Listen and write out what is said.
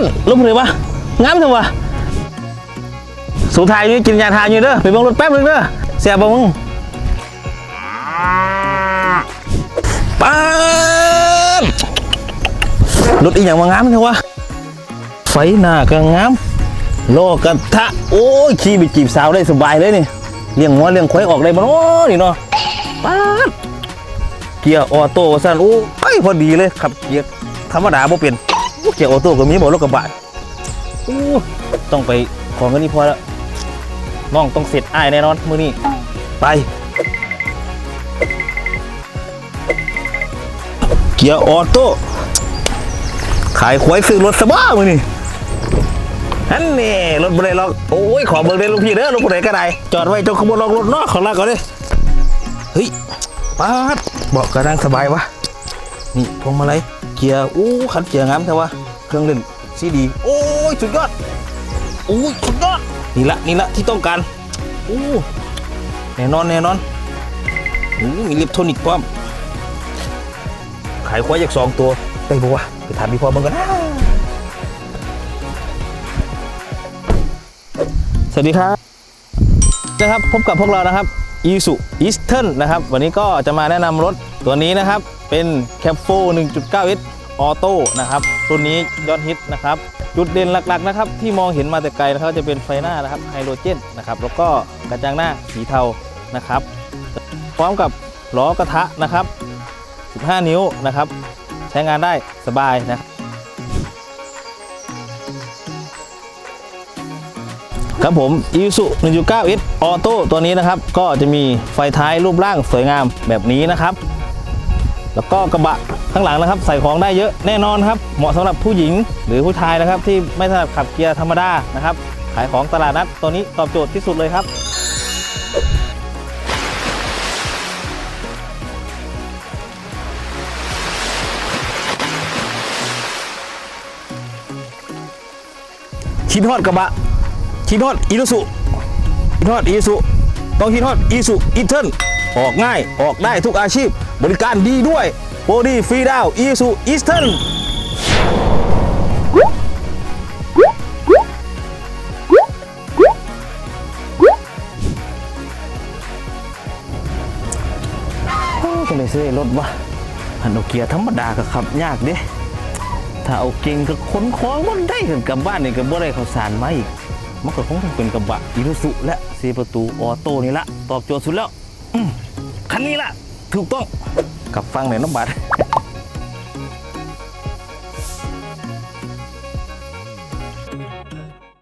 ดรถผู้ใดวะงามจังวะสุดท้ายนี่กินยาทานอยู่เด้อไปเบิ่งรถแป๊บนึงเด้อเสียบ่มึงป๊าดรถอีหยังมางามจังวะไฟหน้าก็งามโลกระทะโอ้ยขี่ไปจีบสาวได้สบายเลยนี่เลี้ยงหัวเลี้ยงควายออกได้บ่เนาะนี่เนาะป๊าเกียร์ออโต้สั่นโอ้ยพอดีเลยขับเกียร์ธรรมดาบ่เป็นโอ้ เกียร์ออโต้ก็มีบ่รถกระบะต้องไปของกันนี่พอแล้วน้องต้องเสร็จอ้ายแน่นอนมื้อนี้ไป เกียร์ออโต้ขายควายซื้อรถสบ้ามื้อนี้อันนี้รถบ่ได้ล็อกโอ้ยขอเบิกได้ลูกพี่เด้อรถบ่ได้ก็ได้ จอดไว้จงขบวนล็อกรถเนาะขอลาก่อนเด้อเฮ้ยป๊าดเบาะกระดังสบายวะ นี่พวงมาลัยเกียร์อู้ขันเกียร์งามแต่ว่าเครื่องเล่นซีดีโอ้ยสุดยอดโอ้ยสุดยอดนี่ละนี่ละที่ต้องการโอ้แน่นอนแน่นอนโอ้มีอิเล็กทนิกพร้อมขายควายจากสองตัวได้ปะวะไปถามพี่พ่อมึงกันนะสวัสดีครับนะครับพบกับพวกเรานะครับ i s u e a s t e r n นะครับ วันนี้ก็จะมาแนะนำรถตัวนี้นะครับ เป็น c a p 4 1.9S Auto นะครับรุ่นนี้ยอดฮิตนะครับ จุดเด่นหลักๆนะครับที่มองเห็นมาแต่ไกลนะครับจะเป็นไฟหน้านะครับไฮโดรเจนนะครับแล้วก็กระจังหน้าสีเทานะครับ พร้อมกับล้อกระทะนะครับ 15 นิ้วนะครับ ใช้งานได้สบายนะครับ ครับผม i s u 1.9S Auto ตัวนี้นะครับ ก็จะมีไฟท้ายรูปร่างสวยงามแบบนี้นะครับ แล้วก็กระบะข้างหลังนะครับ ใส่ของได้เยอะแน่นอนครับ เหมาะสำหรับผู้หญิงหรือผู้ชายนะครับ ที่ไม่ถนัดขับเกียร์ธรรมดานะครับ ขายของตลาดนัดตัวนี้ตอบโจทย์ที่สุดเลยครับคิดฮอดกระบะ คิดฮอดอีซูซุคิดฮอดอีซูต้องคิดฮอดอีซูอีเทิร์นออกง่ายออกได้ทุกอาชีพ บริการดีด้วยโบดี้ฟรีดาวอีซูอีสเทิร์นก็เลยซื้อรถวะหันเอาเกียร์ธรรมดาก็ขับยากเด้ถ้าเอาเก่งก็ขนของมันได้ถึงกลับบ้านนี่ก็บ่ได้ข้าวสารมาอีก มันก็คงต้องเป็นกระบะอิรุสุและสีประตูออโต้นี่ละตอบโจทย์สุดแล้วคันนี้ละถูกต้องกับฟังในอยน้ำบัตร